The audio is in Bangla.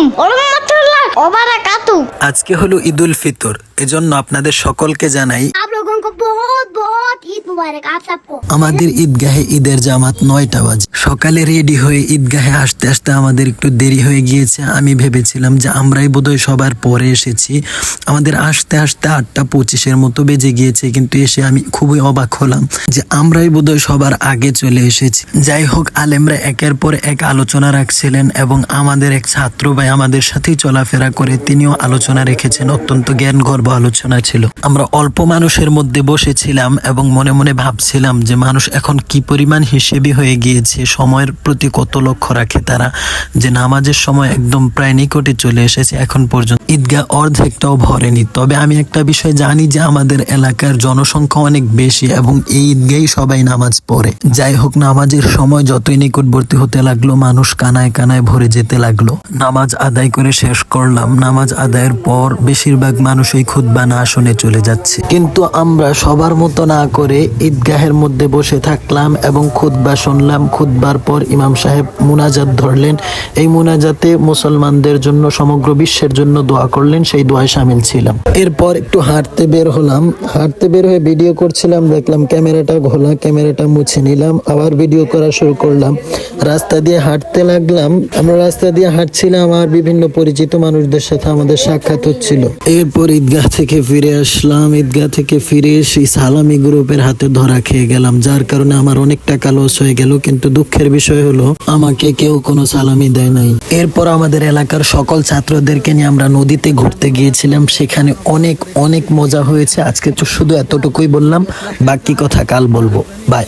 আলাইকুম ওরহমাতুল্লাহ ওবারাকাতু আজকে হলো ঈদুল ফিতর এজন্য আপনাদের সকলকে জানাই आप लोगों को बहुत बहुत ঈদ আমাদের ঈদগাহে ঈদের জামাত নয়টা বাজে। সকালে রেডি হয়ে ঈদগাহে আসতে আসতে আমাদের একটু দেরি হয়ে গিয়েছে। আমি ভেবেছিলাম যে আমরাই বোধহয় সবার পরে এসেছি। আমাদের আসতে আসতে আটটা পঁচিশের মতো বেজে গিয়েছে, কিন্তু এসে আমি খুবই অবাক হলাম যে আমরাই বোধহয় সবার আগে চলে এসেছি। যাই হোক, আলেমরা একের পর এক আলোচনা রাখছিলেন এবং আমাদের এক ছাত্র ভাই আমাদের সাথেই চলাফেরা করে, তিনিও আলোচনা রেখেছেন। অত্যন্ত জ্ঞানগর্ব আলোচনা ছিল। আমরা অল্প মানুষের মধ্যে বসেছিলাম এবং মনে মনে ভাবছিলাম যে মানুষ এখন কি পরিমাণ হিসেবি হয়ে গিয়েছে, সময়ের প্রতি কত লক্ষ্য রাখে তারা, যে নামাজের সময় একদম প্রায় নিকটে চলে এসেছে, এখন পর্যন্ত ঈদগাহ অর্ধেকটাও ভরেনি। তবে আমি একটা বিষয় জানি যে আমাদের এলাকার জনসংখ্যা অনেক বেশি এবং এই ঈদগাহি সবাই নামাজ পড়ে। যাই হোক, নামাজের সময় যতই নিকটবর্তী হতে লাগল, মানুষ কানায় কানায় ভরে যেতে লাগল। নামাজ আদায় করে শেষ করলাম। নামাজ আদায়ের পর বেশিরভাগ মানুষ এই খুদ্া না শুনে চলে যাচ্ছে। কিন্তু আমরা সবার মতো না করে ঈদগাহের মধ্যে বসে থাকলাম এবং খুদ্া শুনলাম। খুদ্বার পর ইমাম সাহেব মুনাজাত ধরলেন। এই মুনাজাতে মুসলমানদের জন্য, সমগ্র বিশ্বের জন্য দোয়া করলেন, সেই দোয়ায় সামিল ছিলাম। এরপর একটু হাঁটতে বের হলাম। হাঁটতে বের হয়ে ভিডিও করছিলাম, দেখলাম ক্যামেরাটা ঘোলা, ক্যামেরাটা মুছে নিলাম, আবার ভিডিও করা শুরু করলাম। রাস্তা দিয়ে হাঁটতে লাগলাম, আমরা রাস্তা দিয়ে হাঁটছিলাম আর বিভিন্ন পরিচিত মানুষদের সাথে আমাদের সাক্ষাৎ হচ্ছিল। এরপর ঈদগাহ থেকে ফিরে আসলাম। ঈদগাহ থেকে ফিরে এসে সালামি গ্রুপের হাতে ধরা খেয়ে গেলাম, যার কারণে আমার অনেক টাকা লস হয়ে গেল। কিন্তু দুঃখের বিষয় হলো, আমাকে কেউ কোনো সালামি দেয় নাই। এরপর আমাদের এলাকার সকল ছাত্রদেরকে নিয়ে আমরা নদীতে ঘুরতে গিয়েছিলাম, সেখানে অনেক অনেক মজা হয়েছে। আজকে তো শুধু এতটুকুই বললাম, বাকি কথা কাল বলব। বাই